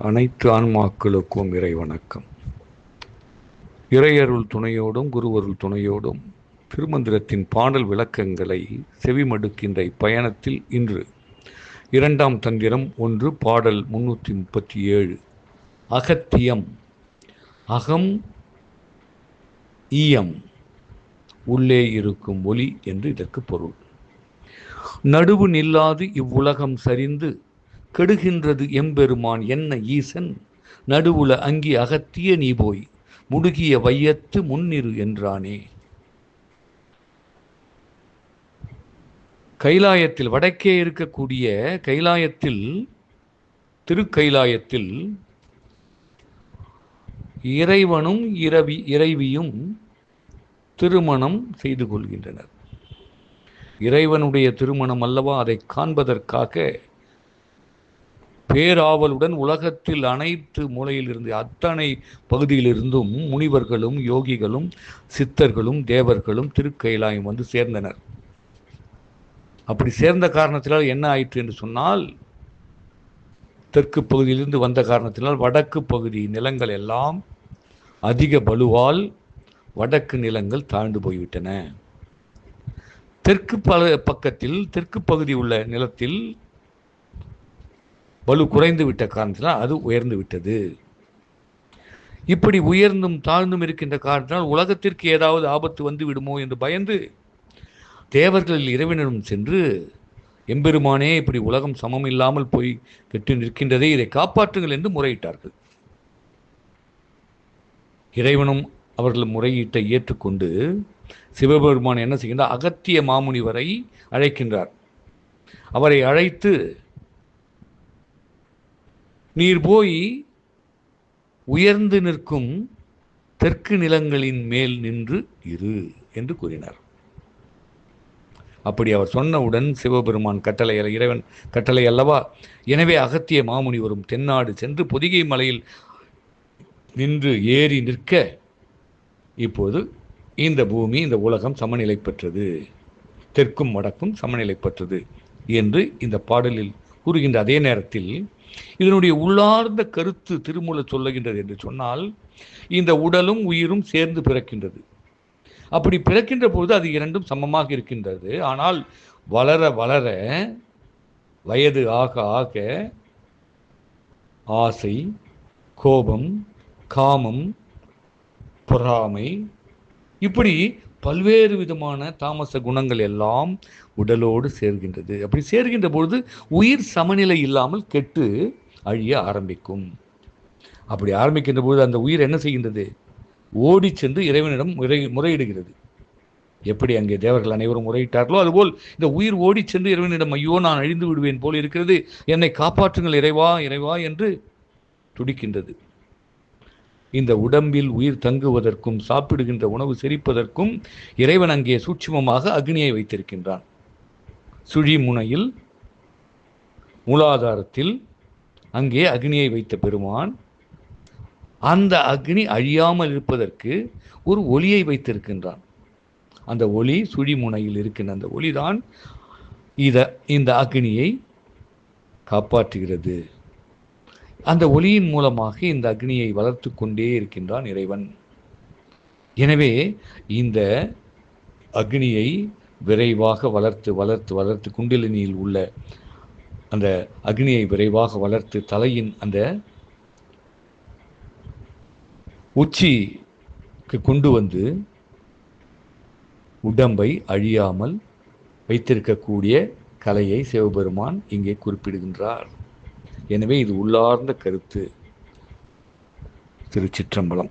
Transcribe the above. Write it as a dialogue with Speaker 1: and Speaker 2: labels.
Speaker 1: அனைத்து ஆன்மாக்களுக்கும் இறை வணக்கம் இறையருள் துணையோடும் குருவருள் துணையோடும் திருமந்திரத்தின் பாடல் விளக்கங்களை செவிமடுக்கின்ற இப்பயணத்தில் இன்று இரண்டாம் தந்திரம் ஒன்று பாடல் முன்னூற்றி முப்பத்தி ஏழு. அகத்தியம். அகம் ஈயம். உள்ளே இருக்கும் ஒலி என்று இதற்கு பொருள். நடுவு நில்லாது இவ்வுலகம் சரிந்து கெடுகின்றது எம்பெருமான் என்ன ஈசன்? நடுவுல அங்கி அகத்திய நீ போய் முடுகிய வையத்து முன்னிரு என்றானே. கைலாயத்தில் வடக்கே இருக்கக்கூடிய கைலாயத்தில் திருக்கைலாயத்தில் இறைவனும் இரவி இறைவியும் திருமணம் செய்து கொள்கின்றனர். இறைவனுடைய திருமணம் அல்லவா? அதை காண்பதற்காக பேராவலுடன் உலகத்தில் அனைத்து மூலையிலிருந்து அத்தனை பகுதியிலிருந்தும் முனிவர்களும் யோகிகளும் சித்தர்களும் தேவர்களும் திருக்கைலாயம் வந்து சேர்ந்தனர். அப்படி சேர்ந்த காரணத்தினால் என்ன ஆயிற்று என்று சொன்னால் தெற்கு பகுதியிலிருந்து வந்த காரணத்தினால் வடக்கு பகுதி நிலங்கள் எல்லாம் அதிக பலுவால் வடக்கு நிலங்கள் தாழ்ந்து போய்விட்டன. தெற்கு பல பக்கத்தில் தெற்கு பகுதி உள்ள நிலத்தில் வலு குறைந்து விட்ட காரணத்தினால் அது உயர்ந்து விட்டது. இப்படி உயர்ந்தும் தாழ்ந்தும் இருக்கின்ற காரணத்தினால் உலகத்திற்கு ஏதாவது ஆபத்து வந்து விடுமோ என்று பயந்து தேவர்களில் இறைவனிடம் சென்று எம்பெருமானே இப்படி உலகம் சமம் இல்லாமல் போய் கெட்டு நிற்கின்றதே இதை காப்பாற்றுங்கள் என்று முறையிட்டார்கள். இறைவனும் அவர்கள் முறையீட்டை ஏற்றுக்கொண்டு சிவபெருமான் என்ன செய்கின்றார்? அகத்திய மாமுனிவரை அழைக்கின்றார். அவரை அழைத்து நீர் போய் உயர்ந்து நிற்கும் தெற்கு நிலங்களின் மேல் நின்று இரு என்று கூறினார். அப்படி அவர் சொன்னவுடன் சிவபெருமான் கட்டளை இறைவன் கட்டளை அல்லவா? எனவே அகத்திய மாமுனி வரும் தென்னாடு சென்று பொதிகை மலையில் நின்று ஏறி நிற்க இப்போது இந்த பூமி இந்த உலகம் சமநிலை பெற்றது. தெற்கும் வடக்கும் சமநிலை பெற்றது என்று இந்த பாடலில் கூறுகின்ற அதே நேரத்தில் இதனுடைய உள்ளார்ந்த கருத்து திருமூல சொல்லுகின்றது என்று சொன்னால் இந்த உடலும் உயிரும் சேர்ந்து பிறக்கின்றது. அப்படி பிறக்கின்ற பொழுது அது இரண்டும் சமமாக இருக்கின்றது. ஆனால் வளர வளர வயது ஆக ஆக ஆசை கோபம் காமம் பொறாமை இப்படி பல்வேறு விதமான தாமச குணங்கள் எல்லாம் உடலோடு சேர்கின்றது. அப்படி சேர்கின்ற பொழுது உயிர் சமநிலை இல்லாமல் கெட்டு அழிய ஆரம்பிக்கும். அப்படி ஆரம்பிக்கின்ற பொழுது அந்த உயிர் என்ன செய்கின்றது? ஓடி சென்று இறைவனிடம் முறை முறையிடுகிறது. எப்படி அங்கே தேவர்கள் அனைவரும் முறையிட்டார்களோ அதுபோல் இந்த உயிர் ஓடி சென்று இறைவனிடம் ஐயோ நான் அழிந்து விடுவேன் போல் இருக்கிறது. என்னை காப்பாற்றுங்கள் இறைவா இறைவா என்று துடிக்கின்றது. இந்த உடம்பில் உயிர் தங்குவதற்கும் சாப்பிடுகின்ற உணவு செரிப்பதற்கும் இறைவன் அங்கே சூட்சுமமாக அக்னியை வைத்திருக்கின்றான். சுழி முனையில் மூலாதாரத்தில் அங்கே அக்னியை வைத்த பெருமான் அந்த அக்னி அழியாமல் இருப்பதற்கு ஒரு ஒளியை வைத்திருக்கின்றான். அந்த ஒளி சுழிமுனையில் இருக்கின்ற அந்த ஒளிதான் இத இந்த அக்னியை காப்பாற்றுகிறது. அந்த ஒளியின் மூலமாக இந்த அக்னியை வளர்த்து கொண்டே இருக்கின்றான் இறைவன். எனவே இந்த அக்னியை விரைவாக வளர்த்து வளர்த்து வளர்த்து குண்டிலினியில் உள்ள அந்த அக்னியை விரைவாக வளர்த்து தலையின் அந்த உச்சிக்கு கொண்டு வந்து உடம்பை அழியாமல் வைத்திருக்கக்கூடிய கலையை சிவபெருமான் இங்கே குறிப்பிடுகின்றார். எனவே இது உள்ளார்ந்த கருத்து. திருச்சிற்றம்பலம்.